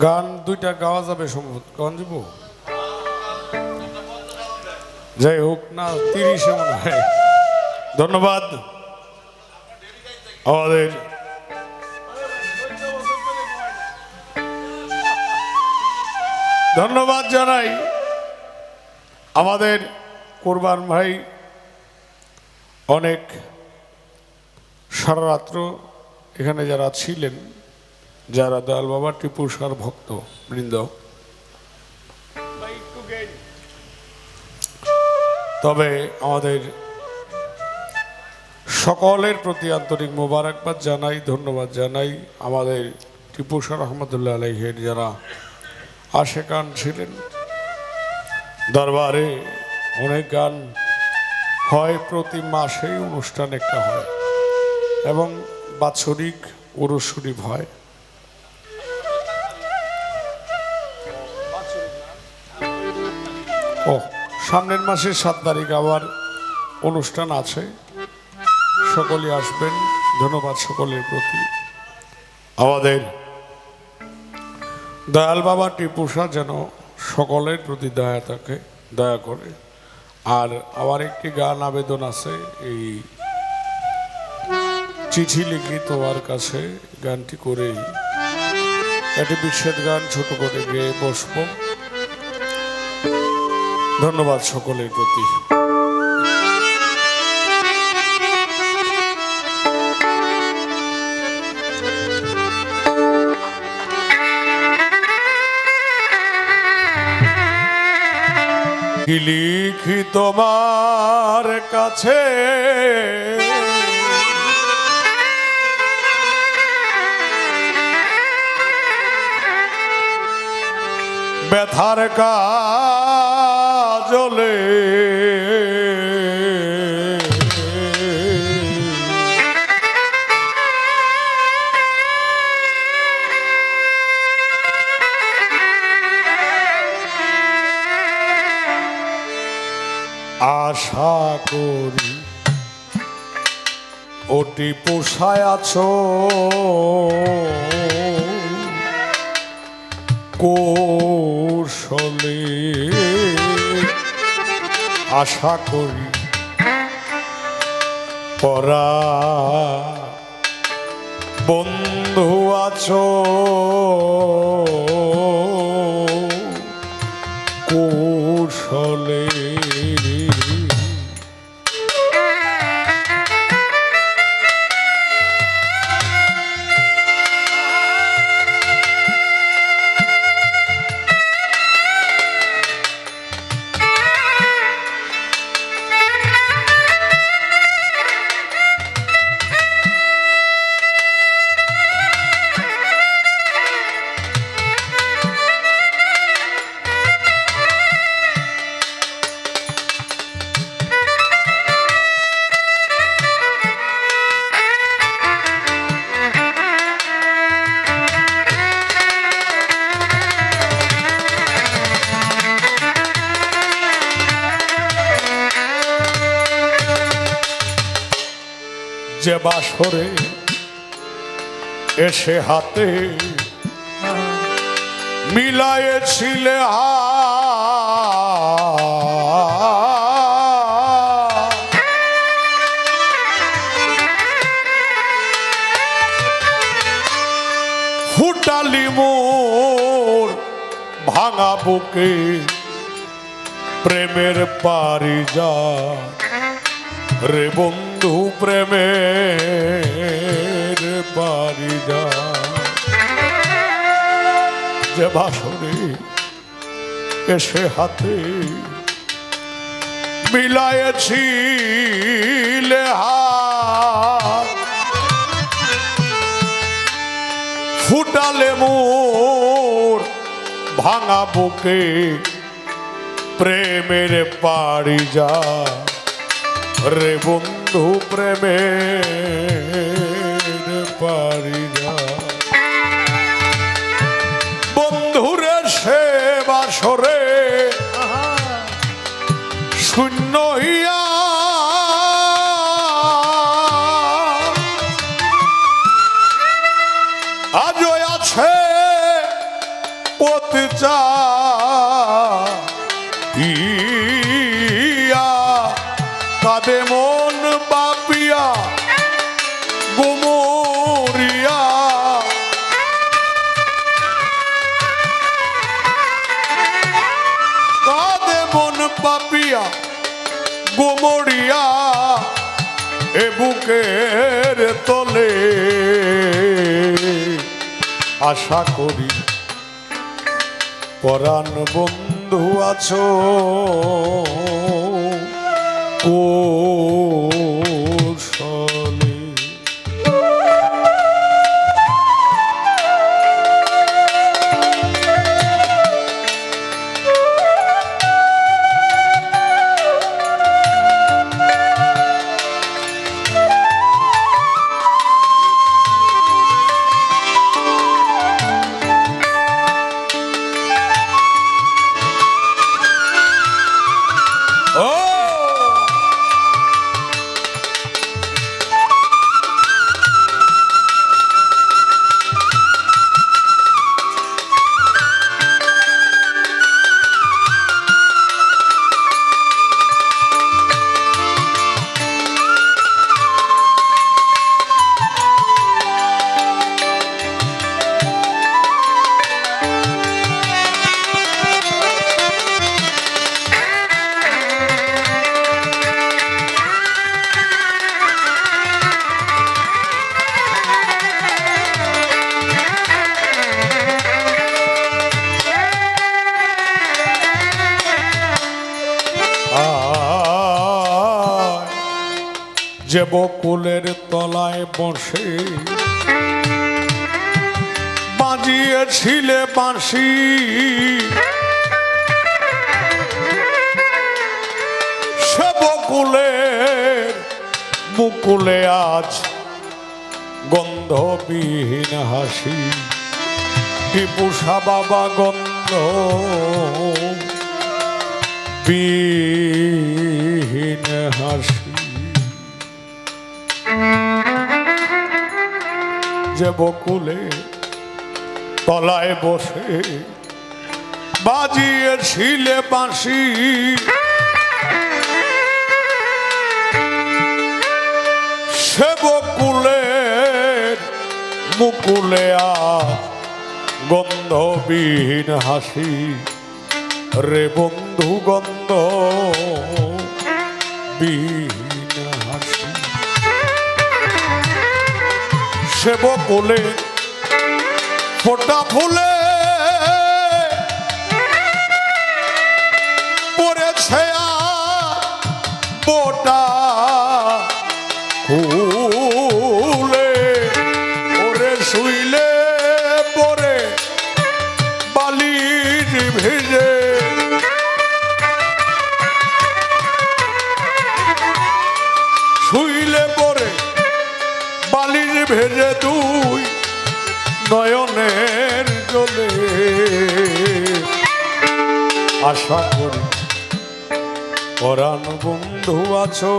গান দুইটা গাওয়া যাবে সম্ভবত। গান যাব যাই হোক, না, তিরিশে মনে হয়। ধন্যবাদ। আমাদের ধন্যবাদ জানাই আমাদের কোরবান ভাই অনেক সারা রাত্র এখানে যারা ছিলেন। যারা দয়াল বাবা টিপু সার ভক্ত, বৃন্দ। তবে আমাদের সকলের প্রতি আন্তরিক মোবারকবাদ জানাই, ধন্যবাদ জানাই। আমাদের টিপু সার রহমতুল্লাহ আলহের যারা আশে আশেকান ছিলেন, দরবারে অনেক গান হয়, প্রতি মাসেই অনুষ্ঠান একটা হয় এবং বাৎসরিক শরীফ হয়। ও সামনের মাসের সাত তারিখ আবার অনুষ্ঠান আছে। সকলে আসবেন, ধন্যবাদ সকলের প্রতি। আমাদের দয়াল বাবা টিপুষা যেন সকলের প্রতি দয়া থাকে, দয়া করে। আর আমার একটি গান আবেদন আছে, এই চিঠি লিখি তোমার কাছে, গানটি করেই। একটি বিচ্ছেদ গান ছোট করে গেয়ে বসবো। ধন্যবাদ সকলের প্রতি। কি লিখি তোমার কাছে? ব্যথার কাজলে আশা করি ওটি পোষায় আছো। কৌশলে আশা করি পরা বন্ধু আছো। যে বাসরে এসে হাতে মিলায়েছিলে হা ফুটালি মোর ভাঙা বুকে প্রেমের পারি যা রে বন্ধু। প্রেমের পারি যা যে বাসরে এসে হাতে মিলায়েছিলে হাত। ফুটালে মোর ভাঙা বুকে প্রেমের পাড়ি যা রে বন্ধু প্রেমের গুমরিয়া এ বুকের তলে। আশা করি পরাণ বন্ধু আছো। কৌশলে যে বকুলের তলায় বসে বাজিয়েছিলে বাঁশি। সে বকুলের মুকুলে আজ গন্ধবিহীন হাসি। টিপুষা বাবা গন্ধ? বিহীন হাসি। যে বকুলে তলায় বসে বাজিয়ে ছিলে বাঁশি। সে বকুলের মুকুলে গন্ধবিহীন হাসি। রে বন্ধু গন্ধ, বিহীন সে বকুলে ফোটা ফুলে। পড়েছে শুইলে পরে বালির ভেজে। তুই নয়নের জলে। আশা করি পরাণ বন্ধু আছো।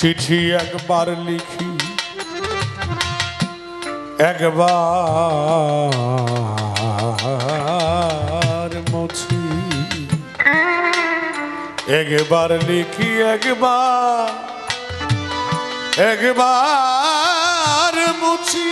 চিঠি একবার লিখি একবার মুছি। একবার লিখি একবার একবার মুছি।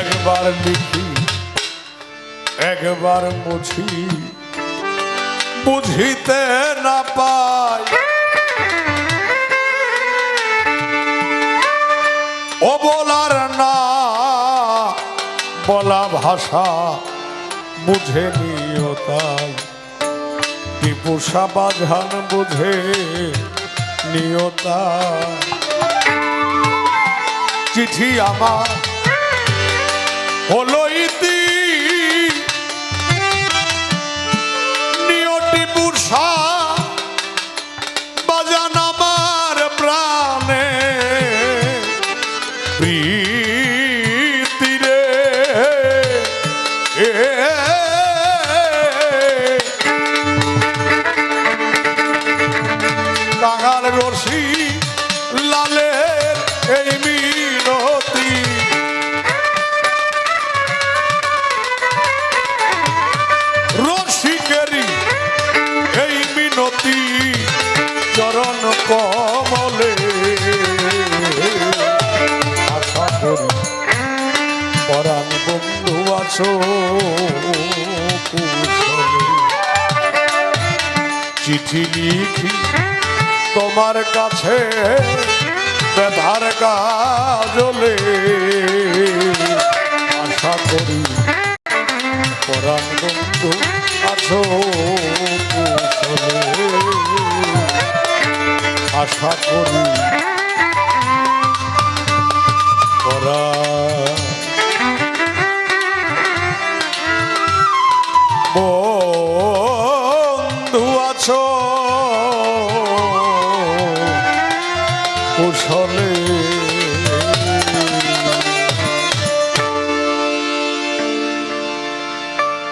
একবার লিখি একবার মুছি বুঝিতে না পাই ভাষা বুঝে নিও তাই। টিপুষা বাঝান বুঝে নিও তাই। চিঠি আমার কাঙাল রশি লালের এই মিনতি রসিকেরি এই মিনতি, চরণ কমলে আশা করি পরাণ বন্ধু আছো। চিঠি লিখি তোমার কাছে ব্যথার কাজলে আশা করি পরাণ বন্ধু আছো আশা করি